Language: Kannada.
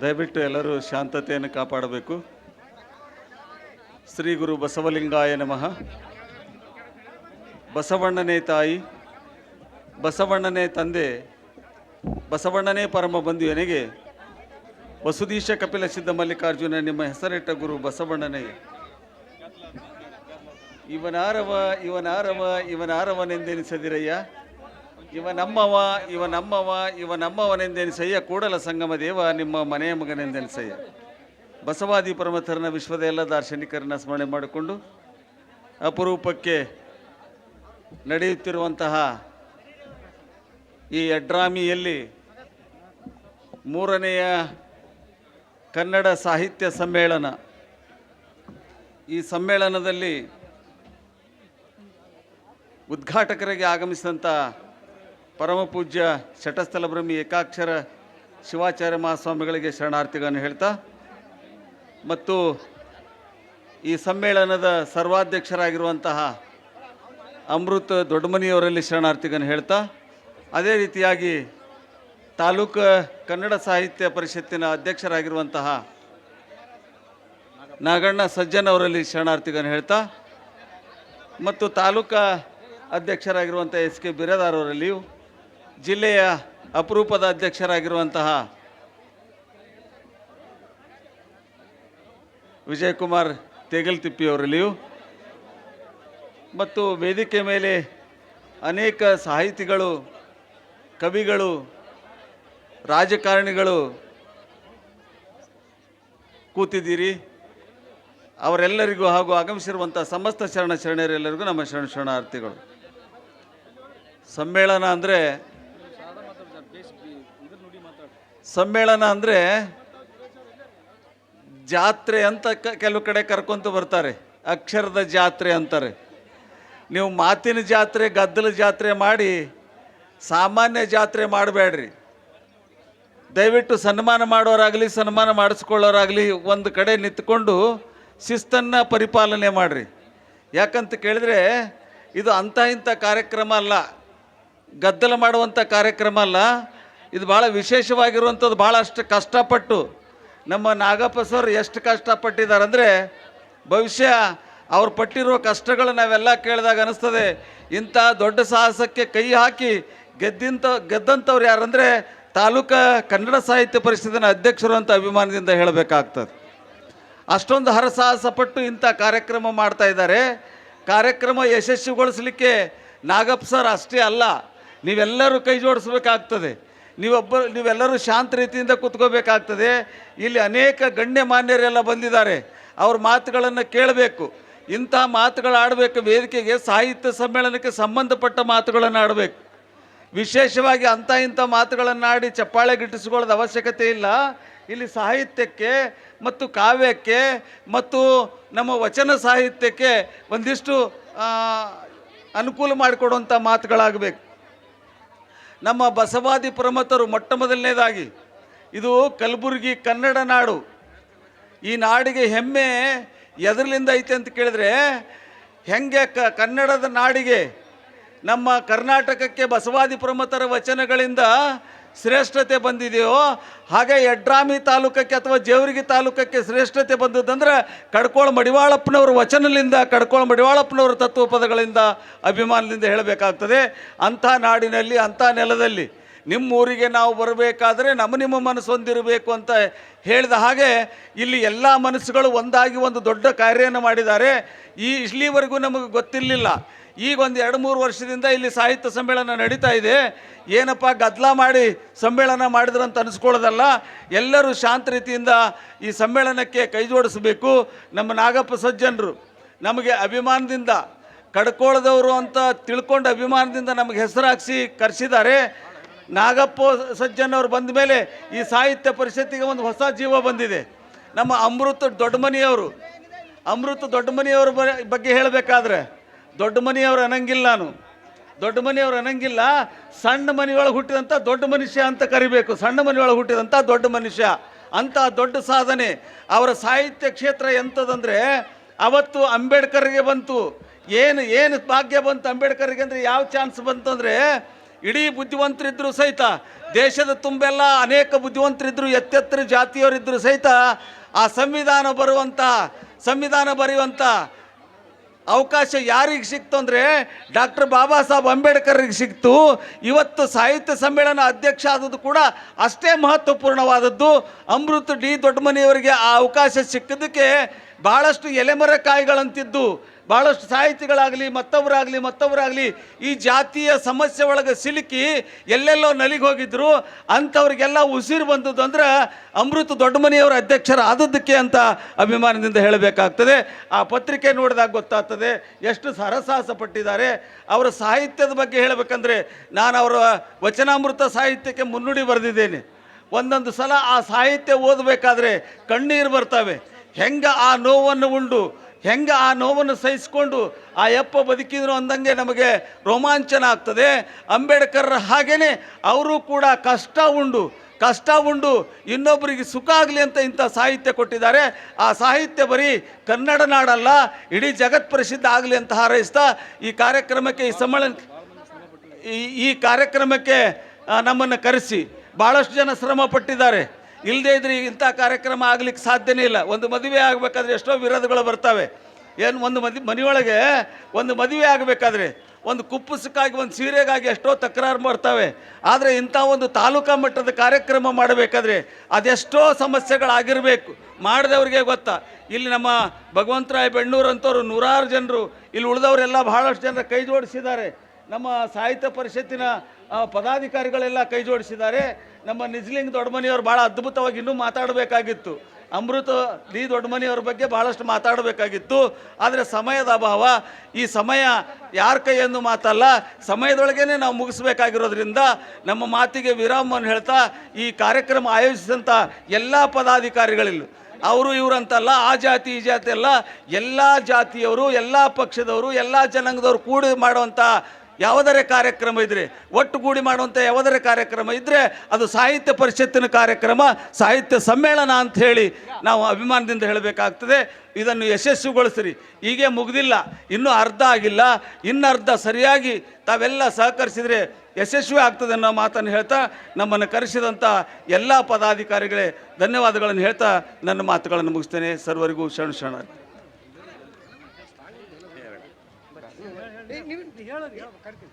ದಯವಿಟ್ಟು ಎಲ್ಲರೂ ಶಾಂತತೆಯನ್ನು ಕಾಪಾಡಬೇಕು. ಶ್ರೀ ಗುರು ಬಸವಲಿಂಗಾಯ ನಮಃ. ಬಸವಣ್ಣನೇ ತಾಯಿ, ಬಸವಣ್ಣನೇ ತಂದೆ, ಬಸವಣ್ಣನೇ ಪರಮ ಬಂಧು ಎನೆಗೆ ವಸುದೀಶ ಕಪಿಲ ಸಿದ್ಧ ಮಲ್ಲಿಕಾರ್ಜುನ ನಿಮ್ಮ ಹೆಸರಿಟ್ಟ ಗುರು ಬಸವಣ್ಣನೇ. ಇವನಾರವ ಇವನಾರವ, ಇವನಾರವನೆಂದೆನಿಸದಿರಯ್ಯ. ಇವ ನಮ್ಮವ ಇವ ನಮ್ಮವ, ಇವ ನಮ್ಮವನೆಂದೆನಿಸಯ್ಯ ಕೂಡಲ ಸಂಗಮ ದೇವ, ನಿಮ್ಮ ಮನೆಯ ಮಗನೆಂದೆನಿಸಯ್ಯ ಬಸವಾದಿ ಪರಮಥರನ ವಿಶ್ವದ ಎಲ್ಲ ದಾರ್ಶನಿಕರನ್ನ ಸ್ಮರಣೆ ಮಾಡಿಕೊಂಡು ಅಪರೂಪಕ್ಕೆ ನಡೆಯುತ್ತಿರುವಂತಹ ಈ ಅಡ್ರಾಮಿಯಲ್ಲಿ ಮೂರನೆಯ ಕನ್ನಡ ಸಾಹಿತ್ಯ ಸಮ್ಮೇಳನ. ಈ ಸಮ್ಮೇಳನದಲ್ಲಿ ಉದ್ಘಾಟಕರಿಗೆ ಆಗಮಿಸಿದಂಥ ಪರಮ ಪೂಜ್ಯ ಶಟಸ್ಥಲ ಬ್ರಹ್ಮಿ ಏಕಾಕ್ಷರ ಶಿವಾಚಾರ್ಯ ಮಹಾಸ್ವಾಮಿಗಳಿಗೆ ಶರಣಾರ್ಥಿಗಳನ್ನು ಹೇಳ್ತಾ, ಮತ್ತು ಈ ಸಮ್ಮೇಳನದ ಸರ್ವಾಧ್ಯಕ್ಷರಾಗಿರುವಂತಹ ಅಮೃತ್ ದೊಡ್ಡಮನಿಯವರಲ್ಲಿ ಶರಣಾರ್ಥಿಗಳನ್ನು ಹೇಳ್ತಾ, ಅದೇ ರೀತಿಯಾಗಿ ತಾಲೂಕು ಕನ್ನಡ ಸಾಹಿತ್ಯ ಪರಿಷತ್ತಿನ ಅಧ್ಯಕ್ಷರಾಗಿರುವಂತಹ ನಾಗಣ್ಣ ಸಜ್ಜನ್ ಅವರಲ್ಲಿ ಶರಣಾರ್ಥಿಗಳನ್ನು ಹೇಳ್ತಾ, ಮತ್ತು ತಾಲೂಕಾ ಅಧ್ಯಕ್ಷರಾಗಿರುವಂಥ ಎಸ್ ಕೆ ಬಿರದಾರ್ ಅವರಲ್ಲಿಯೂ ಜಿಲ್ಲೆಯ ಅಪರೂಪದ ಅಧ್ಯಕ್ಷರಾಗಿರುವಂತಹ ವಿಜಯಕುಮಾರ್ ತೇಗಲ್ತಿಪ್ಪಿಯವರಲ್ಲಿಯೂ ಮತ್ತು ವೇದಿಕೆ ಮೇಲೆ ಅನೇಕ ಸಾಹಿತಿಗಳು, ಕವಿಗಳು, ರಾಜಕಾರಣಿಗಳು ಕೂತಿದ್ದೀರಿ. ಅವರೆಲ್ಲರಿಗೂ ಹಾಗೂ ಆಗಮಿಸಿರುವಂಥ ಸಮಸ್ತ ಶರಣ ಶರಣರೆಲ್ಲರಿಗೂ ನಮ್ಮ ಶರಣ ಶರಣಾರ್ಥಿಗಳು. ಸಮ್ಮೇಳನ ಅಂದರೆ ಸಮ್ಮೇಳನ ಅಂದರೆ ಜಾತ್ರೆ ಅಂತ ಕ- ಕೆಲವು ಕಡೆ ಕರ್ಕೊಂತ ಬರ್ತಾರೆ. ಅಕ್ಷರದ ಜಾತ್ರೆ ಅಂತಾರೆ. ನೀವು ಮಾತಿನ ಜಾತ್ರೆ, ಗದ್ದಲ ಜಾತ್ರೆ ಮಾಡಿ ಸಾಮಾನ್ಯ ಜಾತ್ರೆ ಮಾಡಬೇಡ್ರಿ. ದಯವಿಟ್ಟು ಸನ್ಮಾನ ಮಾಡೋರಾಗಲಿ, ಸನ್ಮಾನ ಮಾಡಿಸ್ಕೊಳ್ಳೋರಾಗಲಿ ಒಂದು ಕಡೆ ನಿಂತ್ಕೊಂಡು ಶಿಸ್ತನ್ನು ಪರಿಪಾಲನೆ ಮಾಡಿರಿ. ಯಾಕಂತ ಕೇಳಿದ್ರೆ ಇದು ಅಂಥ ಇಂಥ ಕಾರ್ಯಕ್ರಮ ಅಲ್ಲ. ಗದ್ದಲ ಮಾಡುವಂಥ ಕಾರ್ಯಕ್ರಮ ಅಲ್ಲ. ಇದು ಭಾಳ ವಿಶೇಷವಾಗಿರುವಂಥದ್ದು ಭಾಳಷ್ಟು ಕಷ್ಟಪಟ್ಟು. ನಮ್ಮ ನಾಗಪ್ಪ ಸರ್ ಎಷ್ಟು ಕಷ್ಟಪಟ್ಟಿದ್ದಾರೆ ಅಂದರೆ ಭವಿಷ್ಯ ಅವ್ರು ಪಟ್ಟಿರುವ ಕಷ್ಟಗಳು ನಾವೆಲ್ಲ ಕೇಳಿದಾಗ ಅನಿಸ್ತದೆ, ಇಂಥ ದೊಡ್ಡ ಸಾಹಸಕ್ಕೆ ಕೈ ಹಾಕಿ ಗೆದ್ದಿಂತ ಗೆದ್ದಂಥವ್ರು ಯಾರಂದರೆ, ತಾಲೂಕ ಕನ್ನಡ ಸಾಹಿತ್ಯ ಪರಿಷತ್ತಿನ ಅಧ್ಯಕ್ಷರು ಅಂತ ಅಭಿಮಾನದಿಂದ ಹೇಳಬೇಕಾಗ್ತದೆ. ಅಷ್ಟೊಂದು ಹರಸಾಹಸ ಪಟ್ಟು ಇಂಥ ಕಾರ್ಯಕ್ರಮ ಮಾಡ್ತಾ ಇದ್ದಾರೆ. ಕಾರ್ಯಕ್ರಮ ಯಶಸ್ವಿಗೊಳಿಸಲಿಕ್ಕೆ ನಾಗಪ್ಪ ಸರ್ ಅಷ್ಟೇ ಅಲ್ಲ, ನೀವೆಲ್ಲರೂ ಕೈ ಜೋಡಿಸ್ಬೇಕಾಗ್ತದೆ. ನೀವೊಬ್ಬ ನೀವೆಲ್ಲರೂ ಶಾಂತ ರೀತಿಯಿಂದ ಕೂತ್ಕೋಬೇಕಾಗ್ತದೆ. ಇಲ್ಲಿ ಅನೇಕ ಗಣ್ಯ ಮಾನ್ಯರೆಲ್ಲ ಬಂದಿದ್ದಾರೆ. ಅವ್ರ ಮಾತುಗಳನ್ನು ಕೇಳಬೇಕು. ಇಂಥ ಮಾತುಗಳು ಆಡಬೇಕು. ವೇದಿಕೆಗೆ ಸಾಹಿತ್ಯ ಸಮ್ಮೇಳನಕ್ಕೆ ಸಂಬಂಧಪಟ್ಟ ಮಾತುಗಳನ್ನು ಆಡಬೇಕು. ವಿಶೇಷವಾಗಿ ಅಂಥ ಇಂಥ ಮಾತುಗಳನ್ನು ಆಡಿ ಚಪ್ಪಾಳೆ ಗಿಟ್ಟಿಸ್ಕೊಳ್ಳೋದು ಅವಶ್ಯಕತೆ ಇಲ್ಲ. ಇಲ್ಲಿ ಸಾಹಿತ್ಯಕ್ಕೆ ಮತ್ತು ಕಾವ್ಯಕ್ಕೆ ಮತ್ತು ನಮ್ಮ ವಚನ ಸಾಹಿತ್ಯಕ್ಕೆ ಒಂದಿಷ್ಟು ಅನುಕೂಲ ಮಾಡಿಕೊಡುವಂಥ ಮಾತುಗಳಾಗಬೇಕು. ನಮ್ಮ ಬಸವಾದಿ ಪ್ರಮತರು ಮೊಟ್ಟ ಮೊದಲನೇದಾಗಿ ಇದು ಕಲಬುರಗಿ ಕನ್ನಡ ನಾಡು. ಈ ನಾಡಿಗೆ ಹೆಮ್ಮೆ ಎದರಲಿಂದ ಐತೆ ಅಂತ ಕೇಳಿದ್ರೆ, ಹೆಂಗೆ ಕನ್ನಡದ ನಾಡಿಗೆ ನಮ್ಮ ಕರ್ನಾಟಕಕ್ಕೆ ಬಸವಾದಿ ಪ್ರಮತರ ವಚನಗಳಿಂದ ಶ್ರೇಷ್ಠತೆ ಬಂದಿದೆಯೋ, ಹಾಗೆ ಯಡ್ರಾಮಿ ತಾಲೂಕಕ್ಕೆ ಅಥವಾ ಜೇವರಿಗಿ ತಾಲೂಕಕ್ಕೆ ಶ್ರೇಷ್ಠತೆ ಬಂದದ್ದಂದ್ರೆ ಕಡ್ಕೋಳ ಮಡಿವಾಳಪ್ಪನವರ ವಚನದಿಂದ, ಕಡ್ಕೋಳ ಮಡಿವಾಳಪ್ಪನವ್ರ ತತ್ವ ಪದಗಳಿಂದ ಅಭಿಮಾನದಿಂದ ಹೇಳಬೇಕಾಗ್ತದೆ. ಅಂಥ ನಾಡಿನಲ್ಲಿ, ಅಂಥ ನೆಲದಲ್ಲಿ ನಿಮ್ಮ ಊರಿಗೆ ನಾವು ಬರಬೇಕಾದ್ರೆ ನಮ್ಮ ನಿಮ್ಮ ಮನಸ್ಸು ಹೊಂದಿರಬೇಕು ಅಂತ ಹೇಳಿದ ಹಾಗೆ ಇಲ್ಲಿ ಎಲ್ಲ ಮನಸ್ಸುಗಳು ಒಂದಾಗಿ ಒಂದು ದೊಡ್ಡ ಕಾರ್ಯವನ್ನು ಮಾಡಿದ್ದಾರೆ. ಈ ಇಲ್ಲಿವರೆಗೂ ನಮಗೆ ಗೊತ್ತಿರಲಿಲ್ಲ. ಈಗ ಒಂದು ಎರಡು ಮೂರು ವರ್ಷದಿಂದ ಇಲ್ಲಿ ಸಾಹಿತ್ಯ ಸಮ್ಮೇಳನ ನಡೀತಾ ಇದೆ. ಏನಪ್ಪ ಗದ್ದಲ ಮಾಡಿ ಸಮ್ಮೇಳನ ಮಾಡಿದ್ರು ಅಂತ ಅನಿಸ್ಕೊಳ್ಳೋದಲ್ಲ. ಎಲ್ಲರೂ ಶಾಂತ ರೀತಿಯಿಂದ ಈ ಸಮ್ಮೇಳನಕ್ಕೆ ಕೈ ಜೋಡಿಸಬೇಕು. ನಮ್ಮ ನಾಗಪ್ಪ ಸಜ್ಜನರು ನಮಗೆ ಅಭಿಮಾನದಿಂದ ಕಡ್ಕೊಳ್ಳದವರು ಅಂತ ತಿಳ್ಕೊಂಡು ಅಭಿಮಾನದಿಂದ ನಮಗೆ ಹೆಸರಾಗಿಸಿ ಕರೆಸಿದ್ದಾರೆ. ನಾಗಪ್ಪ ಸಜ್ಜನ್ ಅವರು ಬಂದ ಮೇಲೆ ಈ ಸಾಹಿತ್ಯ ಪರಿಷತ್ತಿಗೆ ಒಂದು ಹೊಸ ಜೀವ ಬಂದಿದೆ. ನಮ್ಮ ಅಮೃತ ದೊಡ್ಡಮನಿಯವರು, ಅಮೃತ ದೊಡ್ಡಮನಿಯವ್ರ ಬಗ್ಗೆ ಹೇಳಬೇಕಾದ್ರೆ ದೊಡ್ಡ ಮನೆಯವ್ರು ಅನ್ನಂಗಿಲ್ಲ ನಾನು. ದೊಡ್ಡ ಮನೆಯವ್ರು ಅನ್ನಂಗಿಲ್ಲ, ಸಣ್ಣ ಮನೆಯೊಳಗೆ ಹುಟ್ಟಿದಂಥ ದೊಡ್ಡ ಮನುಷ್ಯ ಅಂತ ಕರಿಬೇಕು. ಸಣ್ಣ ಮನೆಯೊಳಗೆ ಹುಟ್ಟಿದಂಥ ದೊಡ್ಡ ಮನುಷ್ಯ. ಅಂಥ ದೊಡ್ಡ ಸಾಧನೆ. ಅವರ ಸಾಹಿತ್ಯ ಕ್ಷೇತ್ರ ಎಂಥದಂದರೆ ಅವತ್ತು ಅಂಬೇಡ್ಕರ್ಗೆ ಬಂತು. ಏನು ಏನು ಭಾಗ್ಯ ಬಂತು ಅಂಬೇಡ್ಕರ್ಗೆ ಅಂದರೆ ಯಾವ ಚಾನ್ಸ್ ಬಂತು ಅಂದರೆ ಇಡೀ ಬುದ್ಧಿವಂತರಿದ್ದರೂ ಸಹಿತ, ದೇಶದ ತುಂಬೆಲ್ಲ ಅನೇಕ ಬುದ್ಧಿವಂತರಿದ್ದರು ಎತ್ತೆತ್ತರ ಜಾತಿಯವರಿದ್ದರೂ ಸಹಿತ, ಆ ಸಂವಿಧಾನ ಬರುವಂಥ ಸಂವಿಧಾನ ಬರೆಯುವಂಥ ಅವಕಾಶ ಯಾರಿಗೆ ಸಿಕ್ತು ಅಂದರೆ ಡಾಕ್ಟರ್ ಬಾಬಾ ಸಾಹೇಬ್ ಅಂಬೇಡ್ಕರ್ಗೆ ಸಿಕ್ತು. ಇವತ್ತು ಸಾಹಿತ್ಯ ಸಮ್ಮೇಳನ ಅಧ್ಯಕ್ಷ ಆದದ್ದು ಕೂಡ ಅಷ್ಟೇ ಮಹತ್ವಪೂರ್ಣವಾದದ್ದು. ಅಮೃತ್ ಡಿ ದೊಡ್ಡಮನಿಯವರಿಗೆ ಆ ಅವಕಾಶ ಸಿಕ್ಕಿದ್ದಕ್ಕೆ ಬಹಳಷ್ಟು ಎಲೆಮರ ಕಾಯಿಗಳಂತಿದ್ದು. ಭಾಳಷ್ಟು ಸಾಹಿತಿಗಳಾಗಲಿ, ಮತ್ತವರಾಗಲಿ ಮತ್ತವರಾಗಲಿ ಈ ಜಾತಿಯ ಸಮಸ್ಯೆ ಒಳಗೆ ಸಿಲುಕಿ ಎಲ್ಲೆಲ್ಲೋ ನಲಿಗೆ ಹೋಗಿದ್ರು. ಅಂಥವ್ರಿಗೆಲ್ಲ ಉಸಿರು ಬಂದದ್ದು ಅಂದ್ರೆ ಅಮೃತ ದೊಡ್ಡಮನಿಯವರ ಅಧ್ಯಕ್ಷರ ಆದದ್ದಕ್ಕೆ ಅಂತ ಅಭಿಮಾನದಿಂದ ಹೇಳಬೇಕಾಗ್ತದೆ. ಆ ಪತ್ರಿಕೆ ನೋಡಿದಾಗ ಗೊತ್ತಾಗ್ತದೆ ಎಷ್ಟು ಸರಸಾಹಸ ಪಟ್ಟಿದ್ದಾರೆ ಅವರ ಸಾಹಿತ್ಯದ ಬಗ್ಗೆ ಹೇಳಬೇಕಂದ್ರೆ ನಾನು ಅವರ ವಚನಾಮೃತ ಸಾಹಿತ್ಯಕ್ಕೆ ಮುನ್ನುಡಿ ಬರೆದಿದ್ದೇನೆ. ಒಂದೊಂದು ಸಲ ಆ ಸಾಹಿತ್ಯ ಓದಬೇಕಾದ್ರೆ ಕಣ್ಣೀರು ಬರ್ತವೆ. ಹೆಂಗೆ ಆ ನೋವನ್ನು ಉಂಡು? ಹೆಂಗೆ ಆ ನೋವನ್ನು ಸಹಿಸಿಕೊಂಡು ಆ ಯಪ್ಪ ಬದುಕಿದ್ರು ಅಂದಂಗೆ ನಮಗೆ ರೋಮಾಂಚನ ಆಗ್ತದೆ. ಅಂಬೇಡ್ಕರ್ ಹಾಗೇ ಅವರು ಕೂಡ ಕಷ್ಟ ಉಂಡು. ಕಷ್ಟ ಉಂಡು. ಇನ್ನೊಬ್ಬರಿಗೆ ಸುಖ ಆಗಲಿ ಅಂತ ಇಂಥ ಸಾಹಿತ್ಯ ಕೊಟ್ಟಿದ್ದಾರೆ. ಆ ಸಾಹಿತ್ಯ ಬರೀ ಕನ್ನಡ ನಾಡಲ್ಲ, ಇಡೀ ಜಗತ್ ಪ್ರಸಿದ್ಧ ಆಗಲಿ ಅಂತ ಹಾರೈಸ್ತಾ ಈ ಕಾರ್ಯಕ್ರಮಕ್ಕೆ ಈ ಸಮ್ಮೇಳನ ಈ ಈ ಕಾರ್ಯಕ್ರಮಕ್ಕೆ ನಮ್ಮನ್ನು ಕರೆಸಿ. ಭಾಳಷ್ಟು ಜನ ಶ್ರಮ ಪಟ್ಟಿದ್ದಾರೆ. ಇಲ್ಲದೇ ಇದ್ರೆ ಇಂಥ ಕಾರ್ಯಕ್ರಮ ಆಗ್ಲಿಕ್ಕೆ ಸಾಧ್ಯನೇ ಇಲ್ಲ. ಒಂದು ಮದುವೆ ಆಗಬೇಕಾದ್ರೆ ಎಷ್ಟೋ ವಿರೋಧಗಳು ಬರ್ತವೆ. ಏನು ಒಂದು ಮದಿ, ಮನೆಯೊಳಗೆ ಒಂದು ಮದುವೆ ಆಗಬೇಕಾದ್ರೆ ಒಂದು ಕುಪ್ಪಸಕ್ಕಾಗಿ, ಒಂದು ಸೀರೆಗಾಗಿ ಎಷ್ಟೋ ತಕರಾರು ಬರ್ತವೆ ಆದರೆ ಇಂಥ ಒಂದು ತಾಲೂಕಾ ಮಟ್ಟದ ಕಾರ್ಯಕ್ರಮ ಮಾಡಬೇಕಾದ್ರೆ ಅದೆಷ್ಟೋ ಸಮಸ್ಯೆಗಳಾಗಿರಬೇಕು. ಮಾಡಿದವ್ರಿಗೆ ಗೊತ್ತಾ? ಇಲ್ಲಿ ನಮ್ಮ ಭಗವಂತರಾಯ ಬೆಣ್ಣೂರು ಅಂತವರು ನೂರಾರು ಜನರು, ಇಲ್ಲಿ ಉಳಿದವರೆಲ್ಲ ಬಹಳಷ್ಟು ಜನ ಕೈ ಜೋಡಿಸಿದ್ದಾರೆ. ನಮ್ಮ ಸಾಹಿತ್ಯ ಪರಿಷತ್ತಿನ ಪದಾಧಿಕಾರಿಗಳೆಲ್ಲ ಕೈ ಜೋಡಿಸಿದ್ದಾರೆ. ನಮ್ಮ ನಿಜ್ಲಿಂಗ್ ದೊಡ್ಡಮನಿಯವರು ಭಾಳ ಅದ್ಭುತವಾಗಿ ಇನ್ನೂ ಮಾತಾಡಬೇಕಾಗಿತ್ತು. ಅಮೃತ ಡಿ ದೊಡ್ಡಮನಿಯವ್ರ ಬಗ್ಗೆ ಭಾಳಷ್ಟು ಮಾತಾಡಬೇಕಾಗಿತ್ತು. ಆದರೆ ಸಮಯದ ಅಭಾವ, ಈ ಸಮಯ ಯಾರ ಕೈಯನ್ನು ಮಾತಲ್ಲ, ಸಮಯದೊಳಗೇನೆ ನಾವು ಮುಗಿಸ್ಬೇಕಾಗಿರೋದ್ರಿಂದ ನಮ್ಮ ಮಾತಿಗೆ ವಿರಾಮವನ್ನು ಹೇಳ್ತಾ ಈ ಕಾರ್ಯಕ್ರಮ ಆಯೋಜಿಸಿದಂಥ ಎಲ್ಲ ಪದಾಧಿಕಾರಿಗಳಿಲ್ಲ. ಅವರು ಇವರಂತಲ್ಲ, ಆ ಜಾತಿ, ಈ ಜಾತಿ ಅಲ್ಲ, ಎಲ್ಲ ಜಾತಿಯವರು, ಎಲ್ಲ ಪಕ್ಷದವರು, ಎಲ್ಲ ಜನಾಂಗದವರು ಕೂಡಿ ಮಾಡುವಂಥ ಯಾವುದರೇ ಕಾರ್ಯಕ್ರಮ ಇದ್ರೆ, ಒಟ್ಟುಗೂಡಿ ಮಾಡುವಂಥ ಯಾವುದರ ಕಾರ್ಯಕ್ರಮ ಇದ್ದರೆ ಅದು ಸಾಹಿತ್ಯ ಪರಿಷತ್ತಿನ ಕಾರ್ಯಕ್ರಮ, ಸಾಹಿತ್ಯ ಸಮ್ಮೇಳನ ಅಂತ ಹೇಳಿ ನಾವು ಅಭಿಮಾನದಿಂದ ಹೇಳಬೇಕಾಗ್ತದೆ. ಇದನ್ನು ಯಶಸ್ವಿಗೊಳಿಸ್ರಿ. ಹೀಗೆ ಮುಗ್ದಿಲ್ಲ. ಇನ್ನೂ ಅರ್ಧ ಆಗಿಲ್ಲ. ಇನ್ನು ಅರ್ಧ ಸರಿಯಾಗಿ ತಾವೆಲ್ಲ ಸಹಕರಿಸಿದರೆ ಯಶಸ್ವಿ ಆಗ್ತದೆ ಅನ್ನೋ ಮಾತನ್ನು ಹೇಳ್ತಾ ನಮ್ಮನ್ನು ಕರೆಸಿದಂಥ ಎಲ್ಲ ಪದಾಧಿಕಾರಿಗಳೇ ಧನ್ಯವಾದಗಳನ್ನು ಹೇಳ್ತಾ ನನ್ನ ಮಾತುಗಳನ್ನು ಮುಗಿಸ್ತೇನೆ. ಸರ್ವರಿಗೂ ಶರಣ ಶರಣ ನೀವು ಹೇಳೋದು ಹೇಳ್ಬೇಕು ಕರಿತೀವಿ.